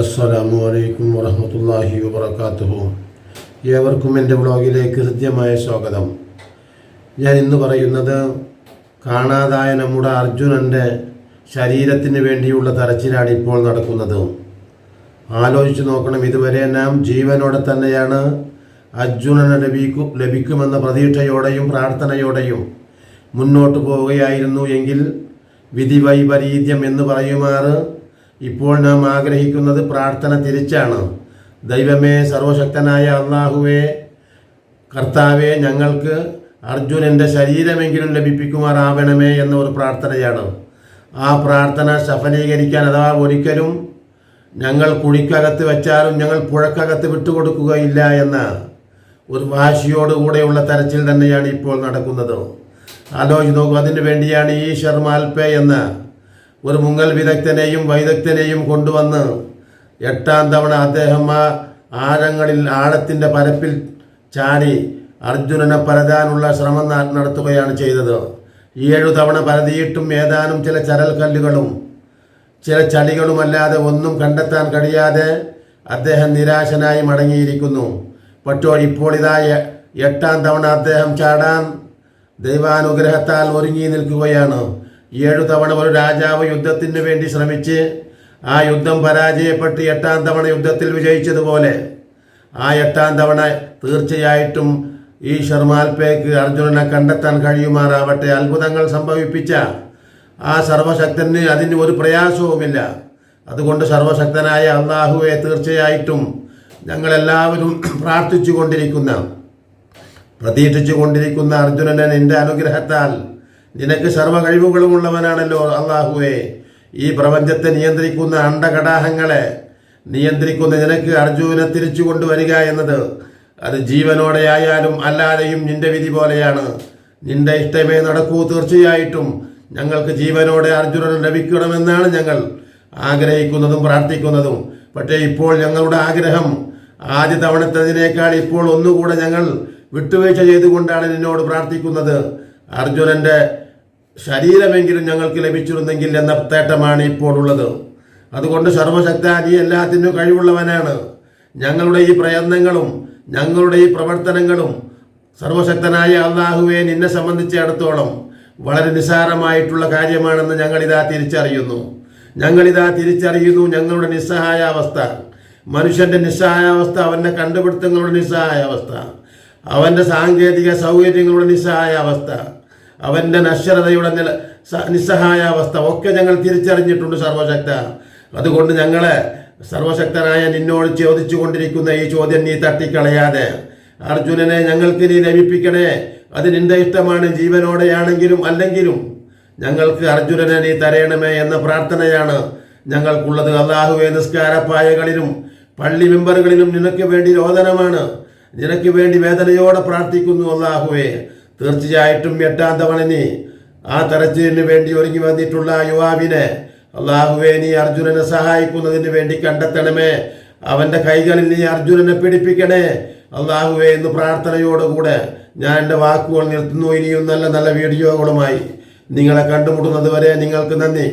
അസ്സലാമു അലൈക്കും വറഹമത്തല്ലാഹി വബർക്കാത്തുഹു ഏവർക്കും എന്റെ വ്ളോഗിലേക്ക് ഹൃദ്യമായ സ്വാഗതം. ഞാൻ ഇന്ന് പറയുന്നത് കാണാതായ നമ്മുടെ അർജുനന്റെ ശരീരത്തിന് വേണ്ടിയുള്ള തരച്ചിലാണ് ഇപ്പോൾ നടക്കുന്നത്. ആലോചിച്ച് നോക്കണം ഇതുവരെ നാം ജീവനോടെ തന്നെയാണ് അർജുനന് ലഭിക്കും ലഭിക്കുമെന്ന പ്രതീക്ഷയോടെയും പ്രാർത്ഥനയോടെയും മുന്നോട്ട് പോവുകയായിരുന്നു. എങ്കിൽ വിധി വൈപരീത്യം എന്ന് പറയുമാറ് ഇപ്പോൾ നാം ആഗ്രഹിക്കുന്നത് പ്രാർത്ഥന തിരിച്ചാണ്. ദൈവമേ സർവശക്തനായ അള്ളാഹുവേ കർത്താവെ ഞങ്ങൾക്ക് അർജുനന്റെ ശരീരമെങ്കിലും ലഭിപ്പിക്കുമാറാവണമേ എന്ന ഒരു പ്രാർത്ഥനയാണ്. ആ പ്രാർത്ഥന സഫലീകരിക്കാൻ അഥവാ ഒരിക്കലും ഞങ്ങൾ കുഴിക്കകത്ത് വെച്ചാലും ഞങ്ങൾ പുഴക്കകത്ത് വിട്ടുകൊടുക്കുകയില്ല എന്ന ഒരു വാശിയോടുകൂടെയുള്ള തരച്ചിൽ തന്നെയാണ് ഇപ്പോൾ നടക്കുന്നത്. ആലോചിച്ച് നോക്കൂ അതിനു വേണ്ടിയാണ് ഈ ശർമാൽപേ എന്ന ഒരു മുങ്ങൽ വിദഗ്ധനെയും വൈദഗ്ധനെയും കൊണ്ടുവന്ന് എട്ടാം തവണ അദ്ദേഹം ആ ആഴങ്ങളിൽ ആഴത്തിന്റെ പരപ്പിൽ ചാടി അർജുനനെ പരതാനുള്ള ശ്രമം നടത്തുകയാണ് ചെയ്തത്. ഏഴു തവണ പരതിയിട്ടും ഏതാനും ചില ചരൽക്കല്ലുകളും ചില ചളികളുമല്ലാതെ ഒന്നും കണ്ടെത്താൻ കഴിയാതെ അദ്ദേഹം നിരാശനായി മടങ്ങിയിരിക്കുന്നു. പക്ഷോ ഇപ്പോൾ ഇതാ എട്ടാം തവണ അദ്ദേഹം ചാടാൻ ദൈവാനുഗ്രഹത്താൽ ഒരുങ്ങി നിൽക്കുകയാണ്. ഏഴു തവണ ഒരു രാജാവ് യുദ്ധത്തിന് വേണ്ടി ശ്രമിച്ച് ആ യുദ്ധം പരാജയപ്പെട്ട് എട്ടാം തവണ യുദ്ധത്തിൽ വിജയിച്ചതുപോലെ ആ എട്ടാം തവണ തീർച്ചയായിട്ടും ഈ ഷർമാൽപേക്ക് അർജുനനെ കണ്ടെത്താൻ കഴിയുമാറാവട്ടെ. അത്ഭുതങ്ങൾ സംഭവിപ്പിച്ച ആ സർവശക്തന് അതിന് ഒരു പ്രയാസവുമില്ല. അതുകൊണ്ട് സർവശക്തനായ അള്ളാഹുവെ തീർച്ചയായിട്ടും ഞങ്ങളെല്ലാവരും പ്രാർത്ഥിച്ചു കൊണ്ടിരിക്കുന്ന പ്രതീക്ഷിച്ചു കൊണ്ടിരിക്കുന്ന അർജുനനെ നിന്റെ അനുഗ്രഹത്താൽ നിനക്ക് സർവ കഴിവുകളും ഉള്ളവനാണല്ലോ അള്ളാഹുവേ. ഈ പ്രപഞ്ചത്തെ നിയന്ത്രിക്കുന്ന അണ്ടകടാഹങ്ങളെ നിയന്ത്രിക്കുന്ന നിനക്ക് അർജുനെ തിരിച്ചു കൊണ്ടുവരിക എന്നത് അത് ജീവനോടെ ആയാലും അല്ലാതെയും നിന്റെ വിധി പോലെയാണ്. നിന്റെ ഇഷ്ടമേ നടക്കൂ തീർച്ചയായിട്ടും. ഞങ്ങൾക്ക് ജീവനോടെ അർജുനൻ ലഭിക്കണമെന്നാണ് ഞങ്ങൾ ആഗ്രഹിക്കുന്നതും പ്രാർത്ഥിക്കുന്നതും. പക്ഷേ ഇപ്പോൾ ഞങ്ങളുടെ ആഗ്രഹം ആദ്യ തവണത്തതിനേക്കാൾ ഇപ്പോൾ ഒന്നുകൂടെ ഞങ്ങൾ വിട്ടുവീഴ്ച ചെയ്തുകൊണ്ടാണ് നിന്നോട് പ്രാർത്ഥിക്കുന്നത്. അർജുനന്റെ ശരീരമെങ്കിലും ഞങ്ങൾക്ക് ലഭിച്ചിരുന്നെങ്കിൽ എന്ന തേട്ടമാണ് ഇപ്പോൾ ഉള്ളത്. അതുകൊണ്ട് സർവശക്ത നീ എല്ലാത്തിനും കഴിവുള്ളവനാണ്. ഞങ്ങളുടെ ഈ പ്രയത്നങ്ങളും ഞങ്ങളുടെ ഈ പ്രവർത്തനങ്ങളും സർവശക്തനായ അള്ളാഹുവെ നിന്നെ സംബന്ധിച്ചിടത്തോളം വളരെ നിസ്സാരമായിട്ടുള്ള കാര്യമാണെന്ന് ഞങ്ങളിതാ തിരിച്ചറിയുന്നു. ഞങ്ങളിതാ തിരിച്ചറിയുന്നു ഞങ്ങളുടെ നിസ്സഹായാവസ്ഥ. മനുഷ്യന്റെ നിസ്സഹായാവസ്ഥ അവന്റെ കണ്ടുപിടുത്തങ്ങളുടെ നിസ്സഹായാവസ്ഥ. അവന്റെ സാങ്കേതിക സൗകര്യങ്ങളുടെ നിസ്സഹായാവസ്ഥ. അവന്റെ നശ്വരതയുടെ നില നിസ്സഹായാവസ്ഥ ഒക്കെ ഞങ്ങൾ തിരിച്ചറിഞ്ഞിട്ടുണ്ട് സർവശക്ത. അതുകൊണ്ട് ഞങ്ങളെ സർവശക്തനായ നിന്നോട് ചോദിച്ചു കൊണ്ടിരിക്കുന്ന ഈ ചോദ്യം നീ തട്ടിക്കളയാതെ. അർജുനനെ ഞങ്ങൾക്ക് നീ ലഭിപ്പിക്കണേ. അത് നിന്റെ ഇഷ്ടമാണ് ജീവനോടെയാണെങ്കിലും അല്ലെങ്കിലും ഞങ്ങൾക്ക് അർജുനനെ നീ തരയണമേ എന്ന പ്രാർത്ഥനയാണ് ഞങ്ങൾക്കുള്ളത്. അള്ളാഹുവെ നിസ്കാരപ്പായകളിലും പള്ളി മെമ്പറുകളിലും നിനക്ക് വേണ്ടി രോദനമാണ്. നിനക്ക് വേണ്ടി വേദനയോടെ പ്രാർത്ഥിക്കുന്നു അള്ളാഹുവെ. തീർച്ചയായിട്ടും എട്ടാം തവണ നീ ആ തെരച്ചിലിന് വേണ്ടി ഒരുങ്ങി വന്നിട്ടുള്ള യുവാവിനെ അള്ളാഹുവെ നീ അർജുനനെ സഹായിക്കുന്നതിന് വേണ്ടി കണ്ടെത്തണമേ. അവന്റെ കൈകളിൽ നീ അർജുനനെ പിടിപ്പിക്കണേ. അള്ളാഹുവെ എന്ന് പ്രാർത്ഥനയോടുകൂടെ ഞാൻ എന്റെ വാക്കുകൾ നിർത്തുന്നു ഇനിയും നല്ല നല്ല വീഡിയോകളുമായി നിങ്ങളെ കണ്ടുമുട്ടുന്നത് വരെ നിങ്ങൾക്ക് നന്ദി.